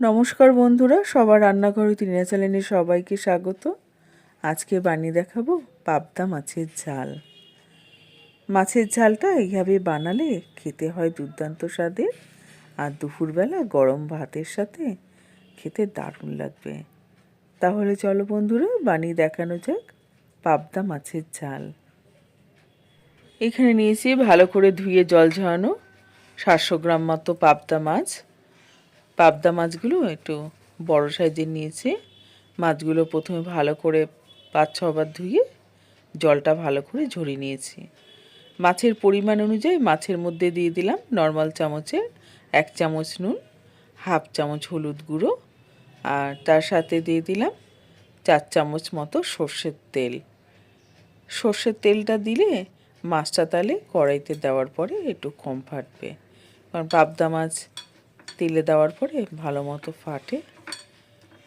নমস্কার বন্ধুরা, সবার রান্নাঘরে তিনিয়া চ্যানেলে সবাইকে স্বাগত। আজকে বানিয়ে দেখাবো পাবদা মাছের ঝাল। মাছের ঝালটা এইভাবে বানালে খেতে হয় দুর্দান্ত স্বাদের আর দুপুরবেলা গরম ভাতের সাথে খেতে দারুণ লাগবে। তাহলে চলো বন্ধুরা, বানিয়ে দেখানো যাক পাবদা মাছের ঝাল। এখানে নিয়েছি ভালো করে ধুয়ে জল ঝরানো সাতশো গ্রাম মতো পাবদা মাছ। পাবদা মাছগুলো একটু বড় সাইজের নিয়েছি। মাছগুলো প্রথমে ভালো করে পাঁচ ছবার ধুয়ে জলটা ভালো করে ঝরিয়ে নিয়েছি। মাছের পরিমাণ অনুযায়ী মাছের মধ্যে দিয়ে দিলাম নর্মাল চামচের এক চামচ নুন, হাফ চামচ হলুদ গুঁড়ো আর তার সাথে দিয়ে দিলাম চার চামচ মতো সর্ষের তেল। সর্ষের তেলটা দিলে মাছটা তাহলে কড়াইতে দেওয়ার পরে একটু কম ফাটবে। কারণ পাবদা মাছ তেলে দেওয়ার পরে ভালো মতো ফাটে।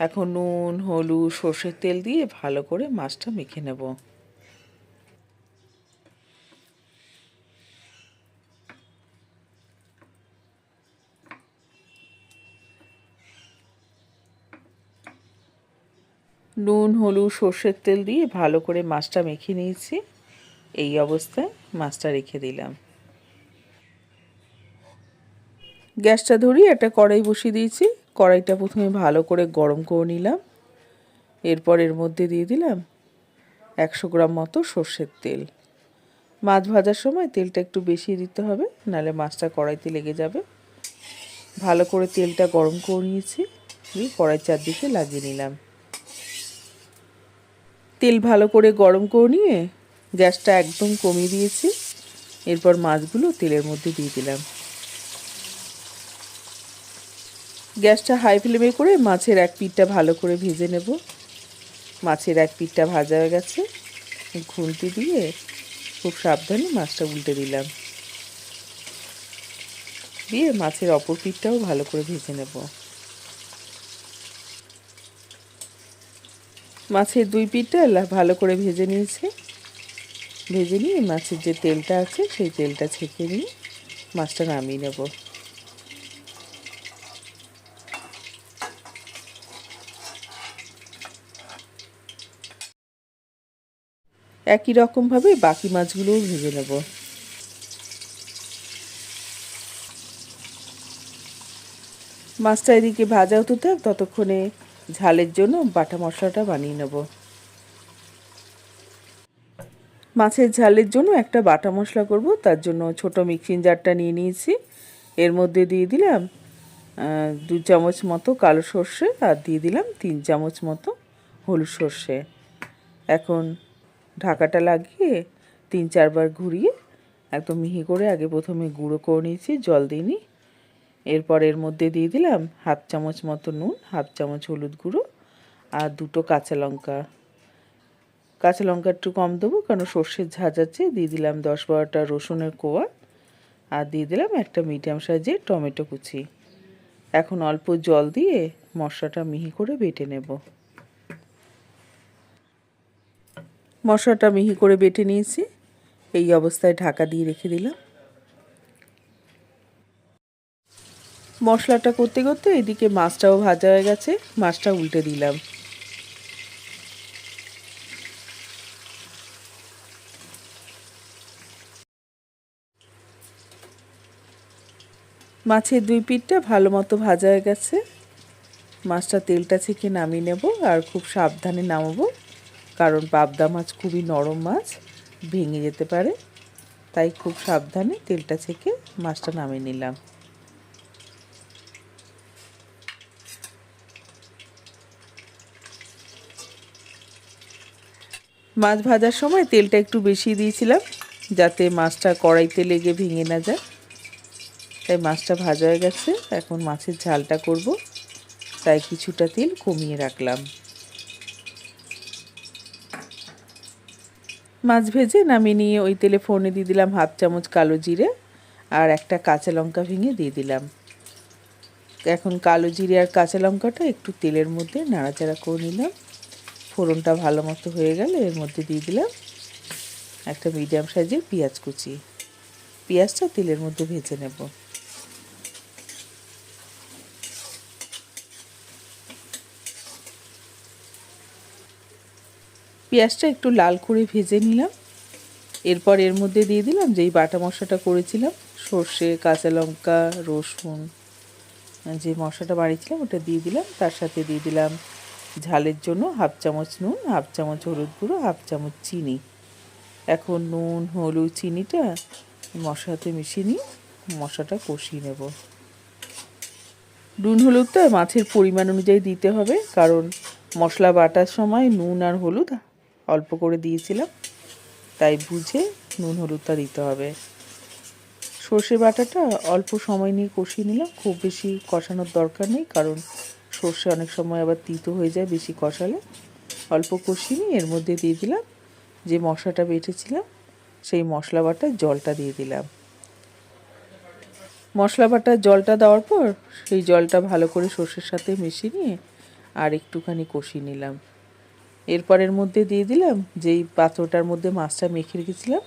এখন নুন, হলুদ, সর্ষের তেল দিয়ে ভালো করে মাছটা মেখে নেব। নুন, হলুদ, সর্ষের তেল দিয়ে ভালো করে মাছটা মেখে নিয়েছি। এই অবস্থায় মাছটা রেখে দিলাম। গ্যাসটা ধরিয়ে একটা কড়াই বসিয়ে দিয়েছি। কড়াইটা প্রথমে ভালো করে গরম করে নিলাম। এরপর এর মধ্যে দিয়ে দিলাম একশো গ্রাম মতো সর্ষের তেল। মাছ ভাজার সময় তেলটা একটু বেশি দিতে হবে, নাহলে মাছটা কড়াইতে লেগে যাবে। ভালো করে তেলটা গরম করে নিয়েছি, দিয়ে কড়াই চারদিকে লাগিয়ে নিলাম। তেল ভালো করে গরম করে নিয়ে গ্যাসটা একদম কমিয়ে দিয়েছি। এরপর মাছগুলো তেলের মধ্যে দিয়ে দিলাম। গ্যাসটা হাই ফ্লেমে করে মাছের এক পিঠটা ভালো করে ভেজে নেব। মাছের এক পিঠটা ভাজা হয়ে গেছে। খুন্তি দিয়ে খুব সাবধানে মাছটা উল্টে দিলাম। দিয়ে মাছের অপর পিঠটাও ভালো করে ভেজে নেব। মাছের দুই পিঠটা ভালো করে ভেজে নিয়েছে। ভেজে নিয়ে মাছের যে তেলটা আছে, সেই তেলটা ছেঁকে নিয়ে মাছটা নামিয়ে নেব। একই রকমভাবে বাকি মাছগুলোও ভেজে নেব। মাছটা এদিকে ভাজা হতে থাক, ততক্ষণে ঝালের জন্য বাটা মশলাটা বানিয়ে নেব। মাছের ঝালের জন্য একটা বাটা মশলা করব, তার জন্য ছোট মিক্সিং জারটা নিয়ে নিয়েছি। এর মধ্যে দিয়ে দিলাম দু চামচ মতো কালো সর্ষে আর দিয়ে দিলাম তিন চামচ মতো হলুদ সর্ষে। এখন ঢাকাটা লাগিয়ে তিন চারবার ঘুরিয়ে একদম মিহি করে আগে প্রথমে গুঁড়ো করে নিয়েছি, জল দিইনি এরপর এর মধ্যে দিয়ে দিলাম হাফ চামচ মতো নুন, হাফ চামচ হলুদ গুঁড়ো আর দুটো কাঁচা লঙ্কা। কাঁচা লঙ্কা একটু কম দেবো কারণ সর্ষের ঝাঁঝ আছে। দিয়ে দিলাম দশ বারোটা রসুনের কোয়া আর দিয়ে দিলাম একটা মিডিয়াম সাইজের টমেটো কুচি। এখন অল্প জল দিয়ে মশলাটা মিহি করে বেটে নেব। মশলাটা মিহি করে বেটে নিয়েছি। এই অবস্থায় ঢাকা দিয়ে রেখে দিলাম। মশলাটা করতে করতে এদিকে মাছটাও ভাজা হয়ে গেছে, মাছটা উল্টে দিলাম। মাছের দুই পিঠটা ভালো মতো ভাজা হয়ে গেছে। মাছটা তেলটা ছেঁকে নামিয়ে নেব আর খুব সাবধানে নামাবো। কারণ পাবদা মাছ খুবই নরম মাছ, ভেঙে যেতে পারে। তাই খুব সাবধানে তেলটা ছেঁকে মাছটা নামিয়ে নিলাম। মাছ ভাজার সময় তেলটা একটু বেশি দিয়েছিলাম, যাতে মাছটা কড়াইতে লেগে ভেঙে না যায়। তাই মাছটা ভাজা হয়ে গেছে, এখন মাছের ঝালটা করব। তাই কিছুটা তেল কমিয়ে রাখলাম। মাছ ভেজে নামিয়ে নিয়ে ওই তেলে ফোড়নে দিয়ে দিলাম হাফ চামচ কালো জিরে আর একটা কাঁচা লঙ্কা ভেঙে দিয়ে দিলাম। এখন কালো জিরে আর কাঁচা লঙ্কাটা একটু তেলের মধ্যে নাড়াচাড়া করে নিলাম। ফোড়নটা ভালো মতো হয়ে গেলে এর মধ্যে দিয়ে দিলাম একটা মিডিয়াম সাইজের পেঁয়াজ কুচি। পেঁয়াজটা তেলের মধ্যে ভেজে নেব। পেঁয়াজটা একটু লাল করে ভেজে নিলাম। এরপর এর মধ্যে দিয়ে দিলাম যেই বাটা মশলাটা করেছিলাম, সর্ষে, কাঁচা লঙ্কা, রসুন, যে মশলাটা বাড়িয়েছিলাম ওটা দিয়ে দিলাম। তার সাথে দিয়ে দিলাম ঝালের জন্য হাফ চামচ নুন, হাফ চামচ হলুদ গুঁড়ো, হাফ চামচ চিনি। এখন নুন, হলুদ, চিনিটা মশলাতে মিশিয়ে নিয়ে মশলাটা কষিয়ে নেব। নুন, হলুদটা মাছের পরিমাণ অনুযায়ী দিতে হবে, কারণ মশলা বাটার সময় নুন আর হলুদ অল্প করে দিয়েছিলাম, তাই বুঝে নুন হলুদটা দিতে হবে। সর্ষে বাটাটা অল্প সময় নিয়ে কষিয়ে নিলাম, খুব বেশি কষানোর দরকার নেই, কারণ সর্ষে অনেক সময় আবার তিতো হয়ে যায় বেশি কষালে। অল্প কষিয়ে নিয়ে এর মধ্যে দিয়ে দিলাম যে মশলাটা বেটেছিলাম, সেই মশলা বাটার জলটা দিয়ে দিলাম। মশলা বাটার জলটা দেওয়ার পর সেই জলটা ভালো করে সর্ষের সাথে মিশিয়ে নিয়ে আর একটুখানি কষিয়ে নিলাম। এরপরের মধ্যে দিয়ে দিলাম, যেই পাত্রটার মধ্যে মাছটা মেখে রেখেছিলাম,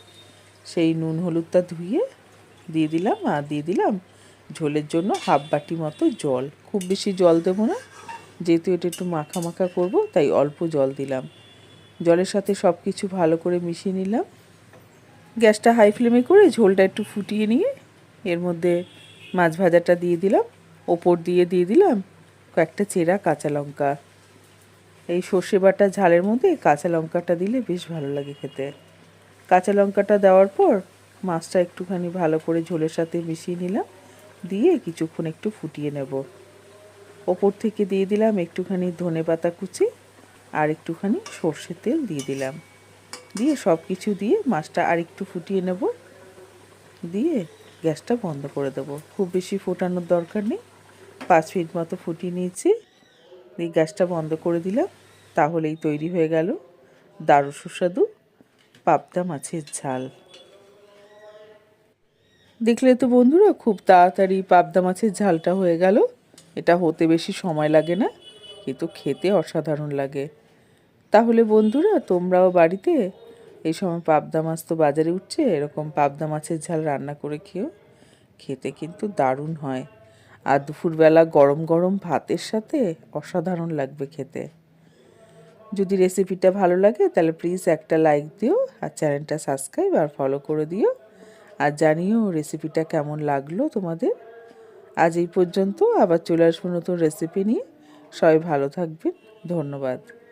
সেই নুন হলুদটা ধুয়ে দিয়ে দিলাম আর দিয়ে দিলাম ঝোলের জন্য হাফ বাটি মতো জল। খুব বেশি জল দেবো না, যেহেতু এটা একটু মাখা মাখা করব, তাই অল্প জল দিলাম। জলের সাথে সব কিছু ভালো করে মিশিয়ে নিলাম। গ্যাসটা হাই ফ্লেমে করে ঝোলটা একটু ফুটিয়ে নিয়ে এর মধ্যে মাছ ভাজাটা দিয়ে দিলাম। ওপর দিয়ে দিয়ে দিলাম কয়েকটা চেরা কাঁচা লঙ্কা। এই সর্ষে বাটা ঝালের মধ্যে কাঁচা লঙ্কাটা দিলে বেশ ভালো লাগে খেতে। কাঁচা লঙ্কাটা দেওয়ার পর মাছটা একটুখানি ভালো করে ঝোলের সাথে মিশিয়ে নিলাম, দিয়ে কিছুক্ষণ একটু ফুটিয়ে নেব। ওপর থেকে দিয়ে দিলাম একটুখানি ধনে পাতা কুচি আর একটুখানি সর্ষের তেল দিয়ে দিলাম। দিয়ে সব কিছু দিয়ে মাছটা আর একটু ফুটিয়ে নেব। দিয়ে গ্যাসটা বন্ধ করে দেবো। খুব বেশি ফোটানোর দরকার নেই। পাঁচ মিনিট মতো ফুটিয়ে নিয়েছি। দিয়ে গ্যাসটা বন্ধ করে দিলাম, তাহলেই তৈরি হয়ে গেল দারু সুস্বাদু পাবদা মাছের ঝাল। দেখলে তো বন্ধুরা খুব তাড়াতাড়ি পাবদা মাছের ঝালটা হয়ে গেল। এটা হতে বেশি সময় লাগে না, কিন্তু খেতে অসাধারণ লাগে। তাহলে বন্ধুরা, তোমরাও বাড়িতে এই সময় পাবদা মাছ তো বাজারে উঠছে, এরকম পাবদা মাছের ঝাল রান্না করে খেও। খেতে কিন্তু দারুণ হয়। আর দুপুরবেলা গরম গরম ভাতের সাথে অসাধারণ লাগবে খেতে। যদি রেসিপিটা ভালো লাগে, তাহলে প্লিজ একটা লাইক দিও আর চ্যানেলটা সাবস্ক্রাইব আর ফলো করে দিও। আর জানিও রেসিপিটা কেমন লাগল তোমাদের। আজ এই পর্যন্ত আবার চলে আসব নতুন রেসিপি নিয়ে। সবাই ভালো থাকবেন। ধন্যবাদ।